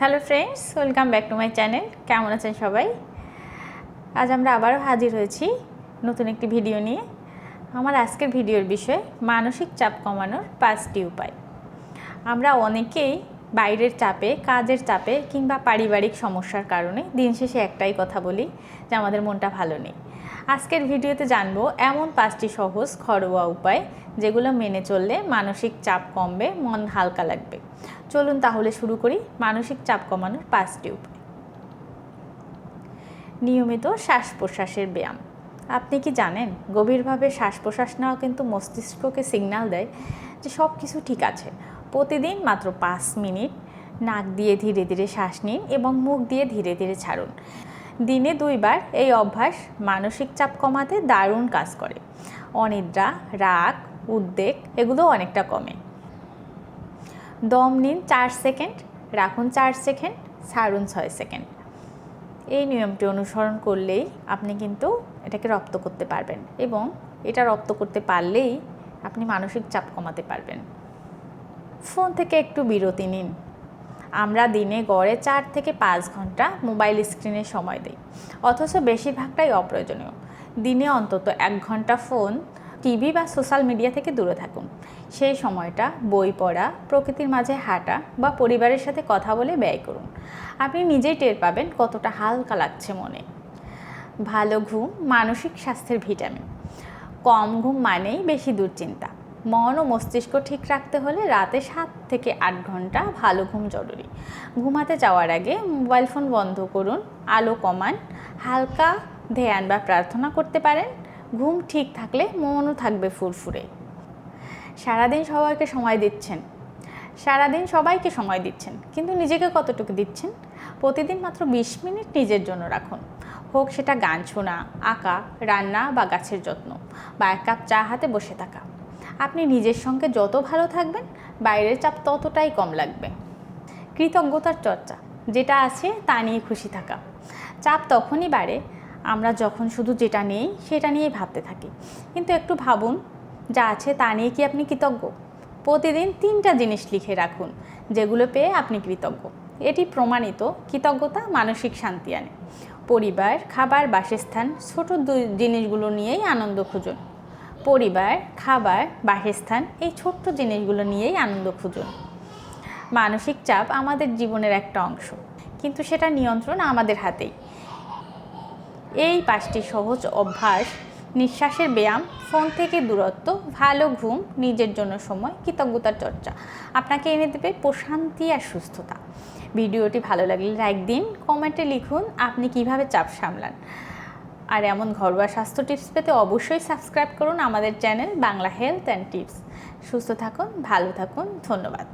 Hello friends welcome back to my channel কেমন আছেন সবাই? আজ আমরা আবারও হাজির হয়েছি নতুন একটি ভিডিও নিয়ে। আমার আজকের ভিডিওর বিষয়ে, মানসিক চাপ কমানোর পাঁচটি উপায়। আমরা অনেকেই বাইরের চাপে, কাজের চাপে কিংবা পারিবারিক সমস্যার কারণে দিন শেষে একটাই কথা বলি যে আমাদের মনটা ভালো নেই। আজকের ভিডিওতে জানব এমন পাঁচটি সহজ, ঘরোয়া উপায় যেগুলো মেনে চললে মানসিক চাপ কমবে, মন হালকা লাগবে। চলুন তাহলে শুরু করি মানসিক চাপ কমানোর পাঁচটি উপায়। নিয়মিত শ্বাস প্রশ্বাসের ব্যায়াম। আপনি কি জানেন, গভীরভাবে শ্বাস প্রশ্বাস নেওয়া কিন্তু মস্তিষ্ককে সিগন্যাল দেয় যে সব কিছু ঠিক আছে। প্রতিদিন মাত্র পাঁচ মিনিট নাক দিয়ে ধীরে ধীরে শ্বাস নিন এবং মুখ দিয়ে ধীরে ধীরে ছাড়ুন। দিনে দুইবার এই অভ্যাস মানসিক চাপ কমাতে দারুণ কাজ করে। অনিদ্রা, রাগ, উদ্বেগ এগুলো অনেকটা কমে। দম নিন চার সেকেন্ড, রাখুন চার সেকেন্ড, ছাড়ুন ছয় সেকেন্ড। এই নিয়মটি অনুসরণ করলেই আপনি কিন্তু এটাকে রপ্ত করতে পারবেন এবং এটা রপ্ত করতে পারলেই আপনি মানসিক চাপ কমাতে পারবেন। ফোন থেকে একটু বিরতি নিন। আমরা দিনে গড়ে চার থেকে পাঁচ ঘণ্টা মোবাইল স্ক্রিনে সময় দিই। অথচ বেশিরভাগটাই অপ্রয়োজনীয়। দিনে অন্তত এক ঘণ্টা ফোন, টিভি বা সোশ্যাল মিডিয়া থেকে দূরে থাকুন। সেই সময়টা বই পড়া, প্রকৃতির মাঝে হাঁটা বা পরিবারের সাথে কথা বলে ব্যয় করুন। আপনি নিজেই টের পাবেন কতটা হালকা লাগছে মনে। ভালো ঘুম, মানসিক স্বাস্থ্যের ভিটামিন। কম ঘুম মানেই বেশি দুশ্চিন্তা। মন ও মস্তিষ্ক ঠিক রাখতে হলে রাতে সাত থেকে আট ঘণ্টা ভালো ঘুম জরুরি। ঘুমাতে যাওয়ার আগে মোবাইল ফোন বন্ধ করুন, আলো কমান, হালকা ধ্যান বা প্রার্থনা করতে পারেন। ঘুম ঠিক থাকলে মনও থাকবে ফুরফুরে। সারাদিন সবাইকে সময় দিচ্ছেন। সারাদিন সবাইকে সময় দিচ্ছেন, কিন্তু নিজেকে কতটুকু দিচ্ছেন? প্রতিদিন মাত্র বিশ মিনিট নিজের জন্য রাখুন। হোক সেটা গান শোনা, আঁকা, রান্না বা গাছের যত্ন, বা এক কাপ চা হাতে বসে থাকা। আপনি নিজের সঙ্গে যত ভালো থাকবেন, বাইরের চাপ ততটাই কম লাগবে। কৃতজ্ঞতার চর্চা, যেটা আছে তা নিয়ে খুশি থাকা। চাপ তখনই বাড়ে, আমরা যখন শুধু যেটা নেই, সেটা নিয়েই ভাবতে থাকি। কিন্তু একটু ভাবুন, যা আছে তা নিয়ে কি আপনি কৃতজ্ঞ? প্রতিদিন তিনটা জিনিস লিখে রাখুন, যেগুলো পেয়ে আপনি কৃতজ্ঞ। এটি প্রমাণিত কৃতজ্ঞতা মানসিক শান্তি আনে। পরিবার, খাবার, বাসস্থান, ছোট জিনিসগুলো নিয়েই আনন্দ খুঁজুন। পরিবার, খাবার, বাসস্থান এই ছোট্ট জিনিসগুলো নিয়েই আনন্দ খুঁজুন। মানসিক চাপ আমাদের জীবনের একটা অংশ, কিন্তু সেটা নিয়ন্ত্রণ আমাদের হাতেই। এই পাঁচটি সহজ অভ্যাস, নিঃশ্বাসের ব্যায়াম, ফোন থেকে দূরত্ব, ভালো ঘুম, নিজের জন্য সময়, কৃতজ্ঞতার চর্চা। আপনাকে এনে দেবে প্রশান্তি আর সুস্থতা। ভিডিওটি ভালো লাগলে লাইক দিন, কমেন্টে লিখুন আপনি কীভাবে চাপ সামলান। আর এমন ঘরোয়া স্বাস্থ্য টিপস পেতে অবশ্যই সাবস্ক্রাইব করুন আমাদের channel Bangla health and tips সুস্থ থাকুন, ভালো থাকুন, ধন্যবাদ।